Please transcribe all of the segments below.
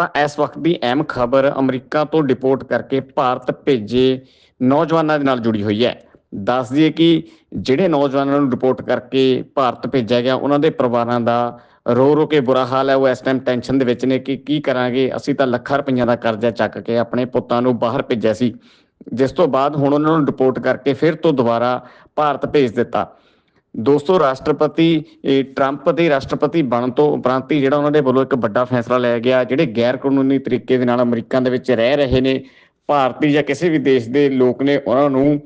ਤਾਂ ਇਸ ਵਕਤ ਦੀ ਅਹਿਮ ਖਬਰ ਅਮਰੀਕਾ ਤੋਂ ਡਿਪੋਰਟ ਕਰਕੇ ਭਾਰਤ ਭੇਜੇ ਨੌਜਵਾਨਾਂ ਦੇ ਨਾਲ ਜੁੜੀ ਹੋਈ ਹੈ। ਦੱਸ ਦਈਏ ਕਿ ਜਿਹੜੇ ਨੌਜਵਾਨਾਂ ਨੂੰ ਡਿਪੋਰਟ ਕਰਕੇ ਭਾਰਤ ਭੇਜਿਆ ਗਿਆ, ਉਹਨਾਂ ਦੇ ਪਰਿਵਾਰਾਂ ਦਾ ਰੋ ਰੋ ਕੇ ਬੁਰਾ ਹਾਲ ਹੈ। ਉਹ ਇਸ ਟਾਈਮ ਟੈਨਸ਼ਨ ਦੇ ਵਿੱਚ ਨੇ ਕਿ ਕੀ ਕਰਾਂਗੇ? ਅਸੀਂ ਤਾਂ ਲੱਖਾਂ ਰੁਪਈਆਂ ਦਾ ਕਰਜ਼ਾ ਚੱਕ ਕੇ ਆਪਣੇ ਪੁੱਤਾਂ ਨੂੰ ਬਾਹਰ ਭੇਜਿਆ ਸੀ। ਜਿਸ ਤੋਂ ਬਾਅਦ ਹੁਣ ਉਹਨਾਂ ਨੂੰ ਡਿਪੋਰਟ ਕਰਕੇ ਫਿਰ ਤੋਂ ਦੁਬਾਰਾ ਭਾਰਤ ਭੇਜ ਦਿੱਤਾ। ਦੋਸਤੋ, ਰਾਸ਼ਟਰਪਤੀ ਟਰੰਪ ਦੇ ਰਾਸ਼ਟਰਪਤੀ ਬਣਨ ਤੋਂ ਉਪਰੰਤ ਹੀ ਜਿਹੜਾ ਉਹਨਾਂ ਦੇ ਵੱਲੋਂ ਇੱਕ ਵੱਡਾ ਫੈਸਲਾ ਲਿਆ ਗਿਆ, ਜਿਹੜੇ ਗੈਰ ਕਾਨੂੰਨੀ ਤਰੀਕੇ ਦੇ ਨਾਲ ਅਮਰੀਕਾ ਦੇ ਵਿੱਚ ਰਹਿ ਰਹੇ ਨੇ, ਭਾਰਤੀ ਜਾਂ ਕਿਸੇ ਵੀ ਦੇਸ਼ ਦੇ ਲੋਕ ਨੇ, ਉਹਨਾਂ ਨੂੰ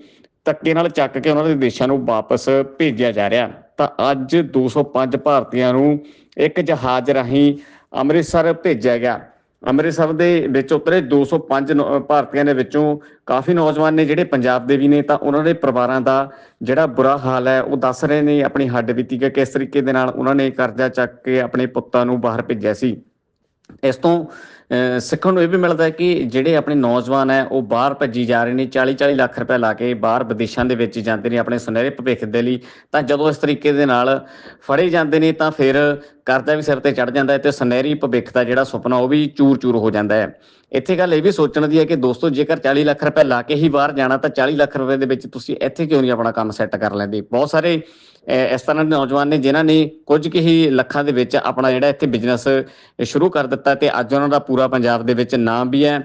ਧੱਕੇ ਨਾਲ ਚੱਕ ਕੇ ਉਹਨਾਂ ਦੇ ਦੇਸ਼ਾਂ ਨੂੰ ਵਾਪਸ ਭੇਜਿਆ ਜਾ ਰਿਹਾ। ਤਾਂ ਅੱਜ 205 ਭਾਰਤੀਆਂ ਨੂੰ ਇੱਕ ਜਹਾਜ਼ ਰਾਹੀਂ ਅੰਮ੍ਰਿਤਸਰ ਭੇਜਿਆ ਗਿਆ। ਅੰਮ੍ਰਿਤਸਰ ਦੇ ਵਿੱਚ ਉਤਰੇ। 205 ਨੌ- ਭਾਰਤੀਆਂ ਦੇ ਵਿੱਚੋਂ ਕਾਫੀ ਨੌਜਵਾਨ ਨੇ ਜਿਹੜੇ ਪੰਜਾਬ ਦੇ ਵੀ ਨੇ, ਤਾਂ ਉਹਨਾਂ ਦੇ ਪਰਿਵਾਰਾਂ ਦਾ ਜਿਹੜਾ ਬੁਰਾ ਹਾਲ ਹੈ, ਉਹ ਦੱਸ ਰਹੇ ਨੇ ਆਪਣੀ ਹੱਡ ਬੀਤੀ ਕਿ ਕਿਸ ਤਰੀਕੇ ਦੇ ਨਾਲ ਉਹਨਾਂ ਨੇ ਕਰਜ਼ਾ ਚੱਕ ਕੇ ਆਪਣੇ ਪੁੱਤਾਂ ਨੂੰ ਬਾਹਰ ਭੇਜਿਆ ਸੀ। ਇਸ ਤੋਂ ਸਿੱਖਣ ਨੂੰ ਇਹ ਵੀ ਮਿਲਦਾ ਹੈ ਕਿ ਜਿਹੜੇ ਆਪਣੇ ਨੌਜਵਾਨ ਹੈ, ਉਹ ਬਾਹਰ ਭੱਜੀ ਜਾ ਰਹੇ ਨੇ 40 40 ਲੱਖ ਰੁਪਏ ਲਾ ਕੇ ਬਾਹਰ ਵਿਦੇਸ਼ਾਂ ਦੇ ਵਿੱਚ ਜਾਂਦੇ ਨੇ ਆਪਣੇ ਸੁਨਹਿਰੇ ਭਵਿੱਖ ਦੇ ਲਈ, ਤਾਂ ਜਦੋਂ ਇਸ ਤਰੀਕੇ ਦੇ ਨਾਲ ਫੜੇ ਜਾਂਦੇ ਨੇ, ਤਾਂ ਫਿਰ ਕਰਜ਼ਾ ਵੀ ਸਿਰ ਤੇ ਚੜ ਜਾਂਦਾ ਹੈ ਤੇ ਸੁਨਹਿਰੀ ਭਵਿੱਖ ਦਾ ਜਿਹੜਾ ਸੁਪਨਾ, ਉਹ ਵੀ ਚੂਰ-ਚੂਰ ਹੋ ਜਾਂਦਾ ਹੈ। ਇੱਥੇ ਗੱਲ ਇਹ ਵੀ ਸੋਚਣ ਦੀ ਹੈ ਕਿ ਦੋਸਤੋ, ਜੇਕਰ 40 ਲੱਖ ਰੁਪਏ ਲਾ ਕੇ ਹੀ ਬਾਹਰ ਜਾਣਾ, ਤਾਂ 40 ਲੱਖ ਰੁਪਏ ਦੇ ਵਿੱਚ ਤੁਸੀਂ ਇੱਥੇ ਕਿਉਂ ਨਹੀਂ ਆਪਣਾ ਕੰਮ ਸੈੱਟ ਕਰ ਲੈਂਦੇ? ਬਹੁਤ ਸਾਰੇ ਇਸ ਤਰ੍ਹਾਂ ਦੇ ਨੌਜਵਾਨ ਨੇ ਜਿਨ੍ਹਾਂ ਨੇ ਕੁਝ ਕੁ ਹੀ ਲੱਖਾਂ ਦੇ ਵਿੱਚ ਆਪਣਾ ਜਿਹੜਾ ਇੱਥੇ ਬਿਜ਼ਨਸ ਸ਼ੁਰੂ ਕਰ ਦਿੱਤਾ ਤੇ ਅੱਜ ਉਹਨਾਂ ਦਾ ਪੂਰਾ ਪੰਜਾਬ ਦੇ ਵਿੱਚ ਨਾਮ ਵੀ ਹੈ।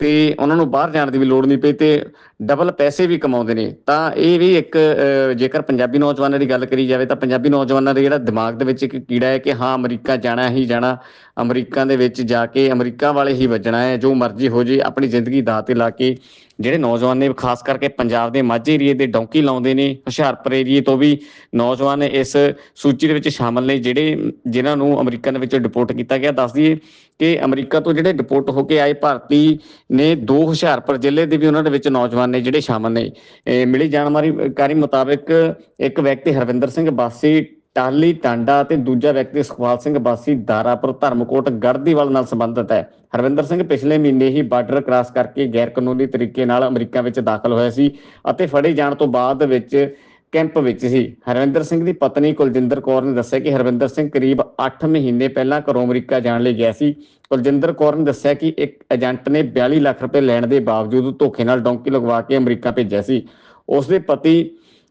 ਤੇ ਉਹਨਾਂ ਨੂੰ ਬਾਹਰ ਜਾਣ ਦੀ ਵੀ ਲੋੜ ਨਹੀਂ ਪਈ ਤੇ ਡਬਲ ਪੈਸੇ ਵੀ ਕਮਾਉਂਦੇ ਨੇ। ਤਾਂ ਇਹ ਵੀ ਇੱਕ ਜੇਕਰ ਪੰਜਾਬੀ ਨੌਜਵਾਨਾਂ ਦੀ ਗੱਲ ਕਰੀ ਜਾਵੇ ਤਾਂ ਪੰਜਾਬੀ ਨੌਜਵਾਨਾਂ ਦੇ ਜਿਹੜਾ ਦਿਮਾਗ ਦੇ ਵਿੱਚ ਇੱਕ ਕੀੜਾ ਹੈ ਕਿ ਹਾਂ, ਅਮਰੀਕਾ ਜਾਣਾ ਹੀ ਜਾਣਾ, ਅਮਰੀਕਾ ਦੇ ਵਿੱਚ ਜਾ ਕੇ ਅਮਰੀਕਾ ਵਾਲੇ ਹੀ ਵੱਜਣਾ ਹੈ, ਜੋ ਮਰਜ਼ੀ ਹੋ ਜੇ, ਆਪਣੀ ਜ਼ਿੰਦਗੀ ਦਾ ਤੇ ਲਾ ਕੇ ਜਿਹੜੇ ਨੌਜਵਾਨ ਨੇ, ਖਾਸ ਕਰਕੇ ਪੰਜਾਬ ਦੇ ਮਾਝੇ ਏਰੀਏ ਦੇ ਡੌਂਕੀ ਲਾਉਂਦੇ ਨੇ, ਹੁਸ਼ਿਆਰਪੁਰ ਏਰੀਏ ਤੋਂ ਵੀ ਨੌਜਵਾਨ ਇਸ ਸੂਚੀ ਦੇ ਵਿੱਚ ਸ਼ਾਮਲ ਨੇ, ਜਿਹੜੇ, ਜਿਨ੍ਹਾਂ ਨੂੰ ਅਮਰੀਕਾ ਦੇ ਵਿੱਚ ਡਿਪੋਰਟ ਕੀਤਾ ਗਿਆ। ਦੱਸ ਦਈਏ ਕਿ ਅਮਰੀਕਾ ਤੋਂ ਜਿਹੜੇ ਡਿਪੋਰਟ ਹੋ ਕੇ ਆਏ ਭਾਰਤੀ ਨੇ, ਦੋ ਹੁਸ਼ਿਆਰਪੁਰ ਜ਼ਿਲ੍ਹੇ ਦੇ ਵੀ ਉਹਨਾਂ ਦੇ ਵਿੱਚ ਨੌਜਵਾਨ ਨੇ ਜਿਹੜੇ ਸ਼ਾਮਲ ਨੇ। ਮਿਲੀ ਜਾਣਕਾਰੀ ਮੁਤਾਬਕ ਇੱਕ ਵਿਅਕਤੀ ਹਰਵਿੰਦਰ ਸਿੰਘ ਬਾਸੀ ਟਾਲੀ ਟਾਂਡਾ ਤੇ ਦੂਜਾ ਵਿਅਕਤੀ ਸੁਖਪਾਲ ਸਿੰਘ ਬਾਸੀ ਦਾਰਾਪੁਰ, ਧਰਮਕੋਟ ਗੜਦੀਵਾਲ ਨਾਲ ਸੰਬੰਧਿਤ ਹੈ। ਹਰਵਿੰਦਰ ਸਿੰਘ ਪਿਛਲੇ ਮਹੀਨੇ ਹੀ ਬਾਰਡਰ ਕ੍ਰਾਸ ਕਰਕੇ ਗੈਰ ਕਾਨੂੰਨੀ ਤਰੀਕੇ ਨਾਲ ਅਮਰੀਕਾ ਵਿੱਚ ਦਾਖਲ ਹੋਇਆ ਸੀ ਅਤੇ ਫੜੇ ਜਾਣ ਤੋਂ ਬਾਅਦ ਵਿੱਚ ਕੈਂਪ ਵਿੱਚ ਸੀ। ਹਰਵਿੰਦਰ ਸਿੰਘ ਦੀ ਪਤਨੀ ਕੁਲਜਿੰਦਰ ਕੌਰ ਨੇ ਦੱਸਿਆ ਕਿ ਹਰਵਿੰਦਰ ਸਿੰਘ ਕਰੀਬ 8 ਮਹੀਨੇ ਪਹਿਲਾਂ ਘਰੋਂ ਅਮਰੀਕਾ ਜਾਣ ਲਈ ਗਿਆ ਸੀ। ਕੁਲਜਿੰਦਰ ਕੌਰ ਨੇ ਦੱਸਿਆ ਕਿ ਇੱਕ ਏਜੰਟ ਨੇ 42 ਲੱਖ ਰੁਪਏ ਲੈਣ ਦੇ ਬਾਵਜੂਦ ਧੋਖੇ ਨਾਲ ਡੌਂਕੀ ਲਗਵਾ ਕੇ ਅਮਰੀਕਾ ਭੇਜਿਆ ਸੀ। ਉਸ ਦੇ ਪਤੀ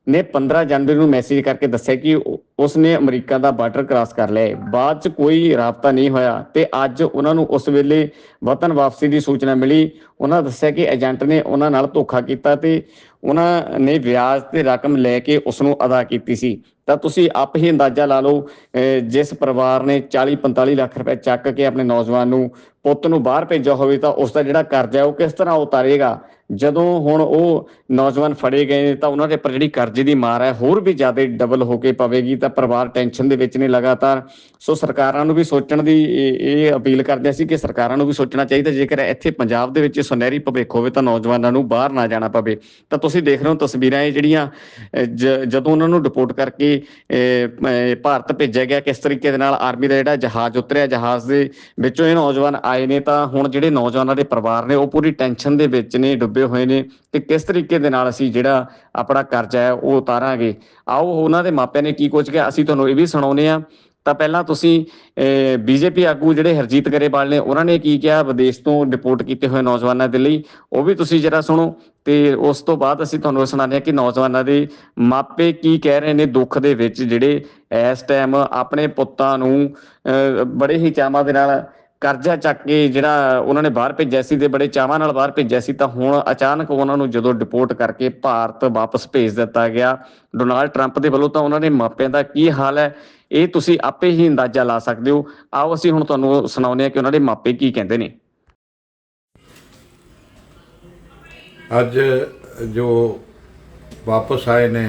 ਨੇ 15 ਜਨਵਰੀ ਨੂੰ ਮੈਸੇਜ ਕਰਕੇ ਦੱਸਿਆ ਕਿ ਉਸਨੇ ਅਮਰੀਕਾ ਦਾ ਬਾਰਡਰ ਕ੍ਰਾਸ ਕਰ ਲਿਆ ਬਾਅਦ ਚ ਕੋਈ ਰਾਬਤਾ ਨਹੀਂ ਹੋਇਆ ਤੇ ਅੱਜ ਉਹਨਾਂ ਨੂੰ ਉਸ ਵੇਲੇ ਵਤਨ ਵਾਪਸੀ ਦੀ ਸੂਚਨਾ ਮਿਲੀ। ਉਹਨਾਂ ਦੱਸਿਆ ਕਿ ਏਜੰਟ ਨੇ ਉਹਨਾਂ ਨਾਲ ਧੋਖਾ ਕੀਤਾ ਤੇ ਉਹਨਾਂ ਨੇ ਵਿਆਜ ਤੇ ਰਕਮ ਲੈ ਕੇ ਉਸ ਨੂੰ ਅਦਾ ਕੀਤੀ ਸੀ। ਤਾਂ ਤੁਸੀਂ ਆਪ ਹੀ ਅੰਦਾਜ਼ਾ ਲਾ ਲਓ ਜਿਸ ਪਰਿਵਾਰ ਨੇ 40 45 ਲੱਖ ਰੁਪਏ ਚੱਕ ਕੇ ਆਪਣੇ ਨੌਜਵਾਨ ਨੂੰ ਪੁੱਤ ਨੂੰ ਬਾਹਰ ਭੇਜਿਆ ਹੋਵੇ ਤਾਂ ਉਸ ਦਾ ਜਿਹੜਾ ਕਰਜ਼ਾ ਹੈ ਉਹ ਕਿਸ ਤਰ੍ਹਾਂ ਉਤਾਰੇਗਾ? ਜਦੋਂ ਹੁਣ ਉਹ ਨੌਜਵਾਨ ਫੜੇ ਗਏ ਨੇ ਤਾਂ ਉਹਨਾਂ ਦੇ ਪਰ ਜਿਹੜੀ ਕਰਜ਼ੇ ਦੀ ਮਾਰ ਹੈ ਹੋਰ ਵੀ ਜ਼ਿਆਦਾ ਡਬਲ ਹੋ ਕੇ ਪਵੇਗੀ ਤਾਂ ਪਰਿਵਾਰ ਟੈਨਸ਼ਨ ਦੇ ਵਿੱਚ ਨੇ ਲਗਾਤਾਰ। ਸੋ ਸਰਕਾਰਾਂ ਨੂੰ ਵੀ ਸੋਚਣ ਦੀ ਇਹ ਅਪੀਲ ਕਰਦੇ ਸੀ ਕਿ ਸਰਕਾਰਾਂ ਨੂੰ ਵੀ ਸੋਚਣਾ ਚਾਹੀਦਾ, ਜੇਕਰ ਇੱਥੇ ਪੰਜਾਬ ਦੇ ਵਿੱਚ ਸੁਨਹਿਰੀ ਭਵਿੱਖ ਹੋਵੇ ਤਾਂ ਨੌਜਵਾਨਾਂ ਨੂੰ ਬਾਹਰ ਨਾ ਜਾਣਾ ਪਵੇ। ਤਾਂ ਤੁਸੀਂ ਦੇਖ ਰਹੇ ਹੋ ਤਸਵੀਰਾਂ ਇਹ ਜਿਹੜੀਆਂ ਜਦੋਂ ਉਹਨਾਂ ਨੂੰ ਡਿਪੋਰਟ ਕਰਕੇ ਭਾਰਤ ਭੇਜਿਆ ਗਿਆ, ਕਿਸ ਤਰੀਕੇ ਦੇ ਨਾਲ ਆਰਮੀ ਦਾ ਜਿਹੜਾ ਜਹਾਜ਼ ਉਤਰਿਆ, ਜਹਾਜ਼ ਦੇ ਵਿੱਚੋਂ ਇਹ ਨੌਜਵਾਨ ਆਏ ਨੇ, ਤਾਂ ਹੁਣ ਜਿਹੜੇ ਨੌਜਵਾਨਾਂ ਦੇ ਪਰਿਵਾਰ ਨੇ, ਉਹ ਪੂਰੀ ਟੈਨਸ਼ਨ ਦੇ ਵਿੱਚ ਨੇ, ਡੁੱਬੇ ਹੋਏ ਨੇ ਕਿ ਕਿਸ ਤਰੀਕੇ ਦੇ ਨਾਲ ਅਸੀਂ ਜਿਹੜਾ ਆਪਣਾ ਕਰਜ਼ਾ ਹੈ, ਉਹ ਉਤਾਰਾਂਗੇ। ਆਓ ਉਹਨਾਂ ਦੇ ਮਾਪਿਆਂ ਨੇ ਕੀ ਕੁਝ ਕਿਹਾ ਅਸੀਂ ਤੁਹਾਨੂੰ ਇਹ ਵੀ ਸੁਣਾਉਨੇ ਆ ਤਾਂ ਪਹਿਲਾਂ ਤੁਸੀਂ ਬੀਜੇਪੀ ਆਗੂ ਜਿਹੜੇ ਹਰਜੀਤ ਗਰੇਵਾਲ ਨੇ ਉਹਨਾਂ ਨੇ ਕੀ ਕਿਹਾ? ਵਿਦੇਸ਼ ਤੋਂ ਡਿਪੋਰਟ ਕੀਤੇ ਹੋਏ ਨੌਜਵਾਨਾਂ ਦੇ ਲਈ। ਉਹ ਵੀ ਤੁਸੀਂ ਜਰਾ ਸੁਣੋ। ਤੇ ਉਸ ਤੋਂ ਬਾਅਦ ਅਸੀਂ ਤੁਹਾਨੂੰ ਸੁਣਾਉਂਦੇ ਹਾਂ ਕਿ ਨੌਜਵਾਨਾਂ ਦੇ ਮਾਪੇ ਕੀ ਕਹਿ ਰਹੇ ਨੇ ਦੁੱਖ ਦੇ ਵਿੱਚ ਜਿਹੜੇ ਇਸ ਟਾਈਮ ਆਪਣੇ ਪੁੱਤਾਂ ਨੂੰ ਅਹ, ਬੜੇ ਹੀ ਚਾਵਾਂ ਦੇ ਨਾਲ ਕਰਜ਼ਾ ਚੱਕ ਕੇ ਜਿਹੜਾ ਉਹਨਾਂ ਨੇ ਬਾਹਰ ਭੇਜਿਆ ਸੀ ਤੇ ਬੜੇ ਚਾਵਾਂ ਨਾਲ ਬਾਹਰ ਭੇਜਿਆ ਸੀ, ਤਾਂ ਹੁਣ ਅਚਾਨਕ ਉਹਨਾਂ ਨੂੰ ਜਦੋਂ ਡਿਪੋਰਟ ਕਰਕੇ ਭਾਰਤ ਵਾਪਸ ਭੇਜ ਦਿੱਤਾ ਗਿਆ ਡੋਨਾਲਡ ਟਰੰਪ ਦੇ ਵੱਲੋਂ ਤਾਂ ਉਹਨਾਂ ਦੇ ਮਾਪਿਆਂ ਦਾ ਕੀ ਹਾਲ ਹੈ? ਇਹ ਤੁਸੀਂ ਆਪੇ ਹੀ ਅੰਦਾਜ਼ਾ ਲਾ ਸਕਦੇ ਹੋ। ਆਓ ਅਸੀਂ ਹੁਣ ਤੁਹਾਨੂੰ ਸੁਣਾਉਂਦੇ ਹਾਂ ਕਿ ਉਹਨਾਂ ਦੇ ਮਾਪੇ ਕੀ ਕਹਿੰਦੇ ਨੇ। ਅੱਜ ਜੋ ਵਾਪਸ ਆਏ ਨੇ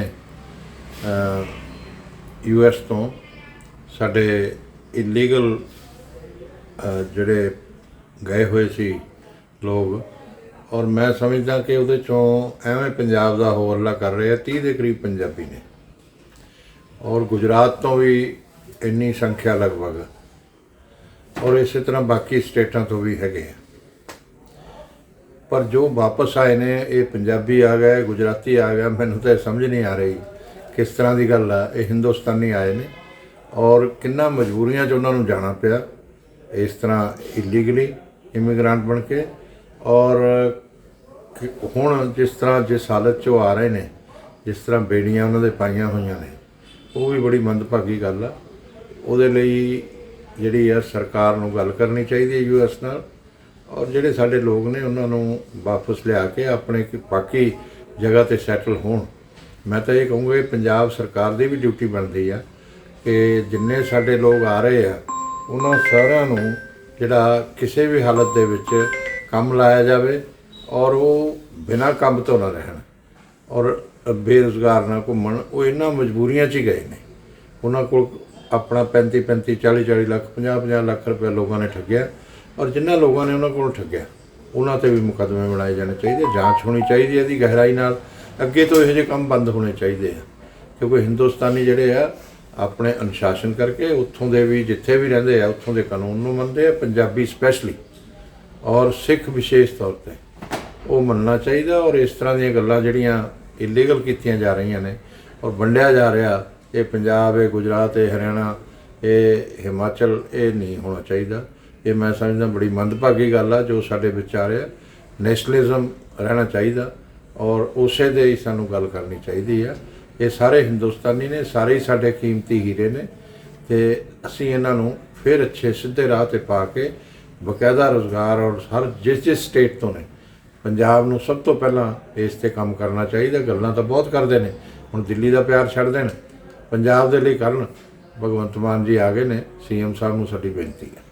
ਯੂ ਐਸ ਤੋਂ, ਸਾਡੇ ਇਲੀਗਲ ਜਿਹੜੇ ਗਏ ਹੋਏ ਸੀ ਲੋਕ, ਔਰ ਮੈਂ ਸਮਝਦਾ ਕਿ ਉਹਦੇ ਚੋਂ ਐਵੇਂ ਪੰਜਾਬ ਦਾ ਹੋਰਲਾ ਕਰ ਰਹੇ ਆ 30 ਦੇ ਕਰੀਬ ਪੰਜਾਬੀ ਨੇ। ਔਰ ਗੁਜਰਾਤ ਤੋਂ ਵੀ ਇੰਨੀ ਸੰਖਿਆ ਲਗਭਗ। ਔਰ ਇਸੇ ਤਰ੍ਹਾਂ ਬਾਕੀ ਸਟੇਟਾਂ ਤੋਂ ਵੀ ਹੈਗੇ ਆ। ਪਰ ਜੋ ਵਾਪਸ ਆਏ ਨੇ, ਇਹ ਪੰਜਾਬੀ ਆ ਗਏ, ਗੁਜਰਾਤੀ ਆ ਗਿਆ, ਮੈਨੂੰ ਤਾਂ ਇਹ ਸਮਝ ਨਹੀਂ ਆ ਰਹੀ ਕਿਸ ਤਰ੍ਹਾਂ ਦੀ ਗੱਲ ਆ। ਇਹ ਹਿੰਦੁਸਤਾਨੀ ਆਏ ਨੇ। ਔਰ ਕਿੰਨਾ ਮਜਬੂਰੀਆਂ 'ਚ ਉਹਨਾਂ ਨੂੰ ਜਾਣਾ ਪਿਆ। ਇਸ ਤਰ੍ਹਾਂ ਇਲੀਗਲੀ ਇਮੀਗ੍ਰੈਂਟ ਬਣ ਕੇ ਔਰ ਹੁਣ ਜਿਸ ਤਰ੍ਹਾਂ ਜਿਸ ਹਾਲਤ 'ਚੋਂ ਆ ਰਹੇ ਨੇ, ਜਿਸ ਤਰ੍ਹਾਂ ਬੇੜੀਆਂ ਉਹਨਾਂ ਦੇ ਪਾਈਆਂ ਹੋਈਆਂ ਨੇ, ਉਹ ਵੀ ਬੜੀ ਮੰਦਭਾਗੀ ਗੱਲ ਆ। ਉਹਦੇ ਲਈ ਜਿਹੜੀ ਆ ਸਰਕਾਰ ਨੂੰ ਗੱਲ ਕਰਨੀ ਚਾਹੀਦੀ ਹੈ ਯੂਐਸ ਨਾਲ ਔਰ ਜਿਹੜੇ ਸਾਡੇ ਲੋਕ ਨੇ ਉਹਨਾਂ ਨੂੰ ਵਾਪਸ ਲਿਆ ਕੇ ਆਪਣੇ ਬਾਕੀ ਜਗ੍ਹਾ ਤੇ ਸੈਟਲ ਹੋਣ। ਮੈਂ ਤਾਂ ਇਹ ਕਹੂੰਗਾ ਕਿ ਪੰਜਾਬ ਸਰਕਾਰ ਦੀ ਵੀ ਡਿਊਟੀ ਬਣਦੀ ਆ ਕਿ ਜਿੰਨੇ ਸਾਡੇ ਲੋਕ ਆ ਰਹੇ ਆ ਉਹਨਾਂ ਸਾਰਿਆਂ ਨੂੰ ਜਿਹੜਾ ਕਿਸੇ ਵੀ ਹਾਲਤ ਦੇ ਵਿੱਚ ਕੰਮ ਲਾਇਆ ਜਾਵੇ ਔਰ ਉਹ ਬਿਨਾਂ ਕੰਮ ਤੋਂ ਨਾ ਰਹਿਣ ਔਰ ਬੇਰੁਜ਼ਗਾਰ ਨਾ ਘੁੰਮਣ, ਉਹ ਇਹਨਾਂ ਮਜਬੂਰੀਆਂ 'ਚ ਹੀ ਗਏ ਨੇ। ਉਹਨਾਂ ਕੋਲ ਆਪਣਾ 35 35 40 40 ਲੱਖ 50 50 ਲੱਖ ਰੁਪਏ ਲੋਕਾਂ ਨੇ ਠੱਗਿਆ ਔਰ ਜਿਨ੍ਹਾਂ ਲੋਕਾਂ ਨੇ ਉਹਨਾਂ ਕੋਲ ਠੱਗਿਆ, ਉਹਨਾਂ ਤੇ ਵੀ ਮੁਕੱਦਮੇ ਬਣਾਏ ਜਾਣੇ ਚਾਹੀਦੇ, ਜਾਂਚ ਹੋਣੀ ਚਾਹੀਦੀ ਹੈ ਇਹਦੀ ਗਹਿਰਾਈ ਨਾਲ। ਅੱਗੇ ਤੋਂ ਇਹੋ ਜਿਹੇ ਕੰਮ ਬੰਦ ਹੋਣੇ ਚਾਹੀਦੇ ਆ। ਕਿਉਂਕਿ ਹਿੰਦੁਸਤਾਨੀ ਜਿਹੜੇ ਆ ਆਪਣੇ ਅਨੁਸ਼ਾਸਨ ਕਰਕੇ ਉੱਥੋਂ ਦੇ ਵੀ ਜਿੱਥੇ ਵੀ ਰਹਿੰਦੇ ਆ, ਉੱਥੋਂ ਦੇ ਕਾਨੂੰਨ ਨੂੰ ਮੰਨਦੇ ਆ, ਪੰਜਾਬੀ ਸਪੈਸ਼ਲੀ ਔਰ ਸਿੱਖ ਵਿਸ਼ੇਸ਼ ਤੌਰ ਤੇ। ਉਹ ਮੰਨਣਾ ਚਾਹੀਦਾ ਔਰ ਇਸ ਤਰ੍ਹਾਂ ਦੀਆਂ ਗੱਲਾਂ ਜਿਹੜੀਆਂ ਇਲੀਗਲ ਕੀਤੀਆਂ ਜਾ ਰਹੀਆਂ ਨੇ ਔਰ ਵੰਡਿਆ ਜਾ ਰਿਹਾ, ਇਹ ਪੰਜਾਬ, ਇਹ ਗੁਜਰਾਤ, ਇਹ ਹਰਿਆਣਾ, ਇਹ ਹਿਮਾਚਲ, ਇਹ ਨਹੀਂ ਹੋਣਾ ਚਾਹੀਦਾ। ਇਹ ਮੈਂ ਸਮਝਦਾ ਬੜੀ ਮੰਦਭਾਗੀ ਗੱਲ ਆ ਜੋ ਸਾਡੇ ਵਿੱਚ ਆ ਨੈਸ਼ਨਲਿਜ਼ਮ ਰਹਿਣਾ ਚਾਹੀਦਾ ਔਰ ਉਸੇ ਦੇ ਹੀ ਸਾਨੂੰ ਗੱਲ ਕਰਨੀ ਚਾਹੀਦੀ ਆ। ਇਹ ਸਾਰੇ ਹਿੰਦੁਸਤਾਨੀ ਨੇ ਸਾਰੇ ਹੀ ਸਾਡੇ ਕੀਮਤੀ ਹੀਰੇ ਨੇ ਤੇ ਅਸੀਂ ਇਹਨਾਂ ਨੂੰ ਫਿਰ ਅੱਛੇ ਸਿੱਧੇ ਰਾਹ ਤੇ ਪਾ ਕੇ ਬਕਾਇਦਾ ਰੋਜ਼ਗਾਰ ਔਰ ਹਰ ਜਿਸ ਜਿਸ ਸਟੇਟ ਤੋਂ ਨੇ ਪੰਜਾਬ ਨੂੰ ਸਭ ਤੋਂ ਪਹਿਲਾਂ ਇਸ ਤੇ ਕੰਮ ਕਰਨਾ ਚਾਹੀਦਾ ਗੱਲਾਂ ਤਾਂ ਬਹੁਤ ਕਰਦੇ ਨੇ ਹੁਣ ਦਿੱਲੀ ਦਾ ਪਿਆਰ ਛੱਡ ਦੇਣ ਪੰਜਾਬ ਦੇ ਲਈ ਕਰਨ ਭਗਵੰਤ ਮਾਨ ਜੀ ਆ ਗਏ ਨੇ ਸੀਐਮ ਸਾਹਿਬ ਨੂੰ ਸਾਡੀ ਬੇਨਤੀ ਹੈ।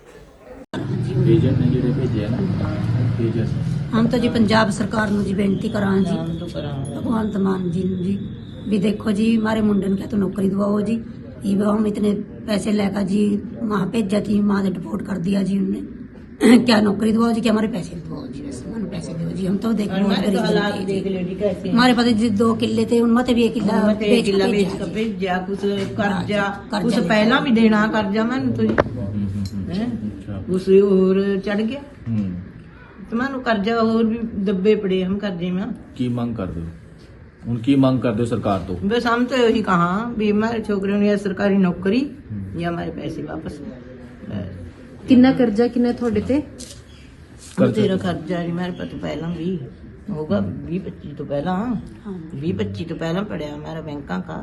ਏਜੰਟ ਨੇ ਜਿਹੜੇ ਭੇਜਿਆ ਨਾ ਏਜੰਟ ਹਮ ਤਾਂ ਜੀ ਪੰਜਾਬ ਸਰਕਾਰ ਨੂੰ ਜੀ ਬੇਨਤੀ ਕਰਾਂ ਜੀ ਭਗਵੰਤ ਮਾਨ ਜੀ ਨੂੰ ਜੀ। भी देखो जी हमारे मुंडन का तो नौकरी दवाओ जी ये भी हम इतने पैसे लेकर जी वहाँ भेजा जी वहाँ से डिपोर्ट कर दिया जी उनने क्या नौकरी दवाओ जी क्या हमारे पैसे दवाओ जी बस हमारे पैसे दो जी हम तो देख हमारे पास जी दो किले थे उनमें भी एक किला किला बेच कर भेजा कुछ कर्जा कुछ पहला भी देना कर्जा मैं तो कुछ और चढ़ गया तो मैं कर्जा और भी दबे पड़े हम कर्जे में की मांग कर दो ਹੁਣ ਕੀ ਮੰਗ ਕਰਦੇ ਹੋ ਸਰਕਾਰ ਤੋਂ बस हम तो यही कहा भी हमारे छोकरों ने सरकारी नौकरी या हमारे पैसे वापस बस। ਕਿੰਨਾ ਕਰਜ਼ਾ ਕਿੰਨਾ ਤੁਹਾਡੇ ਤੇ ਹੁਣ ਤੇਰਾ ਕਰਜ਼ਾ ਨਹੀਂ ਮੇਰੇ ਪਤ ਪਹਿਲਾਂ ਵੀ ਹੋਗਾ 20 25 ਤੋਂ ਪਹਿਲਾਂ 20 25 ਤੋਂ ਪਹਿਲਾਂ ਪੜਿਆ ਮੇਰਾ ਬੈਂਕਾਂ का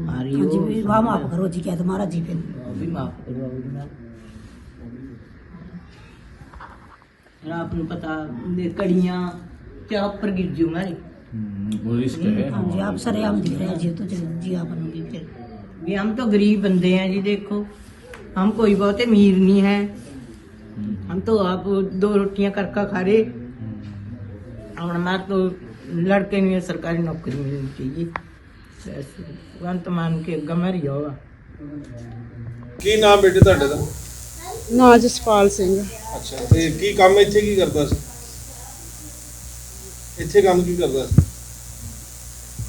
मारी हाँ जी वो भी वहाँ माफ करो जी क्या तुम्हारा जी फिर ਉਹ ਵੀ ਮਾਫ ਕਰਵਾਓਗੇ ਮੈਂ ਰਾਤ ਨੂੰ ਪਤਾ ਦੇ ਕੜੀਆਂ ਚਾਹ ਉੱਪਰ ਗਿਰ ਜੂ ਮਾਰੀ वो रिस्क है हाँ जी आप सरेआम दिख रहे हैं जी तो चलो जी आप भी फिर भी हम तो गरीब बंदे हैं जी देखो हम कोई बहुत अमीर नहीं है हम तो आप दो रोटियां कर का खा रहे और हमारे तो लड़के नहीं है सरकारी नौकरी मिलनी चाहिए बस भगवंत मान के गमर ही होगा ਕੀ ਨਾਮ ਬੇਟੇ ਤੁਹਾਡੇ ਦਾ ਨਾਂ ਜਸਪਾਲ ਸਿੰਘ ਅੱਛਾ ਤੇ ਕੀ ਕੰਮ ਇੱਥੇ ਕੀ ਕਰਦਾ ਸੀ ਇੱਥੇ ਕੰਮ ਕੀ ਕਰਦਾ ਸੀ?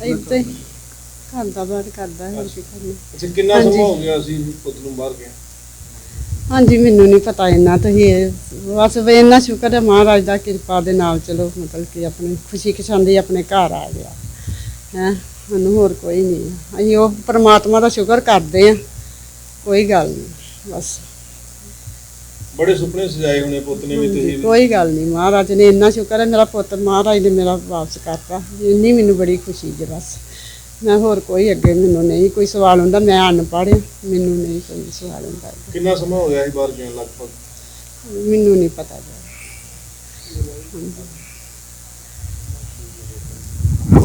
ਇੱਥੇ ਘਰ ਦਾ ਬਾਹਰ ਕਰਦਾ ਹੈ ਕੀ ਕਰਨਾ ਅੱਛਾ ਕਿੰਨਾ ਹਾਂਜੀ। ਸਮਾਂ ਹੋ ਗਿਆ ਸੀ ਪੁੱਤ ਨੂੰ ਬਾਹਰ ਗਿਆ? ਹਾਂਜੀ ਮੈਨੂੰ ਨਹੀਂ ਪਤਾ ਇੰਨਾ ਤੁਸੀਂ ਇਹ- ਬਸ ਵੀ ਇੰਨਾ ਸ਼ੁਕਰ ਹੈ ਮਹਾਰਾਜ ਦਾ ਕਿਰਪਾ ਦੇ ਨਾਲ ਚਲੋ ਮਤਲਬ ਕਿ ਆਪਣੀ ਖੁਸ਼ੀ ਖਸ਼ਾਂਦੀ ਆਪਣੇ ਘਰ ਆ ਗਿਆ। ਹੈ ਸਾਨੂੰ ਹੋਰ ਕੋਈ ਨਹੀਂ ਹੈ। ਅਸੀਂ ਉਹ ਪ੍ਰਮਾਤਮਾ ਦਾ ਸ਼ੁਕਰ ਕਰਦੇ ਆ ਕੋਈ ਗੱਲ ਨਹੀਂ ਬਸ। ਬੜੇ ਸੁਪਨੇ ਸਜਾਏ ਹੋਣੇ ਪੁੱਤ ਨੇ ਵੀ ਤੁਸੀਂ। ਕੋਈ ਗੱਲ ਨਹੀਂ ਮਹਾਰਾਜ ਨੇ ਇੰਨਾ ਸ਼ੁਕਰ ਹੈ ਮੇਰਾ ਪੁੱਤ ਮਹਾਰਾਜ ਨੇ ਮੇਰਾ ਵਾਪਸ ਕਰਤਾ। ਇੰਨੀ ਮੈਨੂੰ ਬੜੀ ਖੁਸ਼ੀ ਜੀ ਬਸ। ਮੈਂ ਹੋਰ ਕੋਈ ਅੱਗੇ ਮੈਨੂੰ ਨਹੀਂ ਕੋਈ ਸਵਾਲ ਹੁੰਦਾ ਮੈਂ ਅਨਪੜ੍ਹ ਹਾਂ ਮੈਨੂੰ ਨਹੀਂ ਕੋਈ ਸਵਾਲ ਹੁੰਦਾ। ਕਿੰਨਾ ਸਮਾਂ ਹੋ ਗਿਆ ਸੀ ਬਾਹਰ ਗਿਆ ਲਗਭਗ ਮੈਨੂੰ ਨਹੀਂ ਪਤਾ ਜੀ।